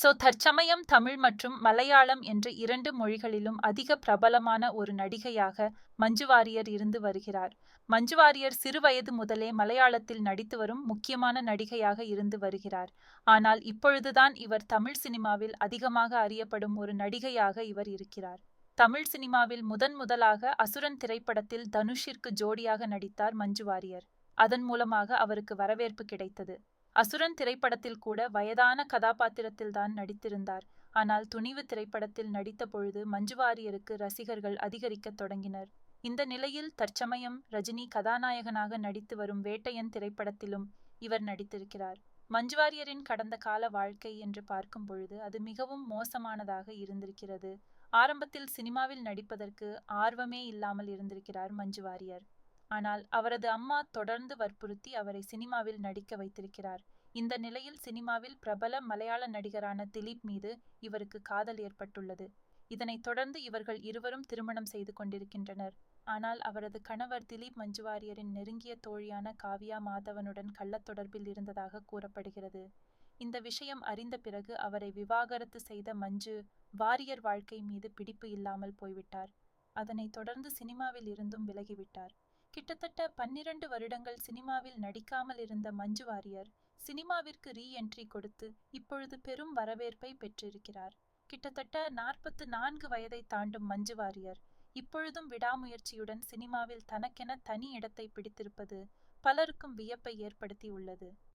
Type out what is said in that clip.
So தற்சமயம் தமிழ் மற்றும் மலையாளம் என்ற இரண்டு மொழிகளிலும் அதிக பிரபலமான ஒரு நடிகையாக மஞ்சு வாரியர் இருந்து வருகிறார். மஞ்சு வாரியர் முதலே மலையாளத்தில் நடித்து வரும் முக்கியமான நடிகையாக இருந்து வருகிறார். ஆனால் இப்பொழுதுதான் இவர் தமிழ் சினிமாவில் அதிகமாக அறியப்படும் ஒரு நடிகையாக இவர் இருக்கிறார். தமிழ் சினிமாவில் முதன் முதலாக அசுரன் திரைப்படத்தில் தனுஷிற்கு ஜோடியாக நடித்தார் மஞ்சு வாரியர் அதன் மூலமாக அவருக்கு வரவேற்பு கிடைத்தது. அசுரன் திரைப்படத்தில் கூட வயதான கதாபாத்திரத்தில்தான் நடித்திருந்தார். ஆனால் துணிவு திரைப்படத்தில் நடித்த பொழுது மஞ்சு வாரியருக்கு ரசிகர்கள் அதிகரிக்க தொடங்கினர். இந்த நிலையில் தற்சமயம் ரஜினி கதாநாயகனாக நடித்து வரும் வேட்டையன் திரைப்படத்திலும் இவர் நடித்திருக்கிறார். மஞ்சுவாரியரின் கடந்த கால வாழ்க்கை என்று பார்க்கும் பொழுது அது மிகவும் மோசமானதாக இருந்திருக்கிறது. ஆரம்பத்தில் சினிமாவில் நடிப்பதற்கு ஆர்வமே இல்லாமல் இருந்திருக்கிறார் மஞ்சுவாரியர். ஆனால் அவரது அம்மா தொடர்ந்து வற்புறுத்தி அவரை சினிமாவில் நடிக்க வைத்திருக்கிறார். இந்த நிலையில் சினிமாவில் பிரபல மலையாள நடிகரான திலீப் மீது இவருக்கு காதல் ஏற்பட்டுள்ளது. இதனைத் தொடர்ந்து இவர்கள் இருவரும் திருமணம் செய்து கொண்டிருக்கின்றனர். ஆனால் அவரது கணவர் திலீப் மஞ்சுவாரியரின் நெருங்கிய தோழியான காவியா மாதவனுடன் கள்ளத் தொடர்பில் இருந்ததாக கூறப்படுகிறது. இந்த விஷயம் அறிந்த பிறகு அவரை விவாகரத்து செய்த மஞ்சு வாரியர் வாழ்க்கை மீது பிடிப்பு இல்லாமல் போய்விட்டார். அதனைத் தொடர்ந்து சினிமாவில் இருந்தும் விலகிவிட்டார். கிட்டத்தட்ட பன்னிரண்டு வருடங்கள் சினிமாவில் நடிக்காமல் இருந்த மஞ்சு வாரியர் சினிமாவிற்கு ரீ என்ட்ரி கொடுத்து இப்பொழுது பெரும் வரவேற்பை பெற்றிருக்கிறார். கிட்டத்தட்ட நாற்பத்து நான்கு வயதை தாண்டும் மஞ்சு வாரியர் இப்பொழுதும் விடாமுயற்சியுடன் சினிமாவில் தனக்கென தனி இடத்தை பிடித்திருப்பது பலருக்கும் வியப்பை ஏற்படுத்தி உள்ளது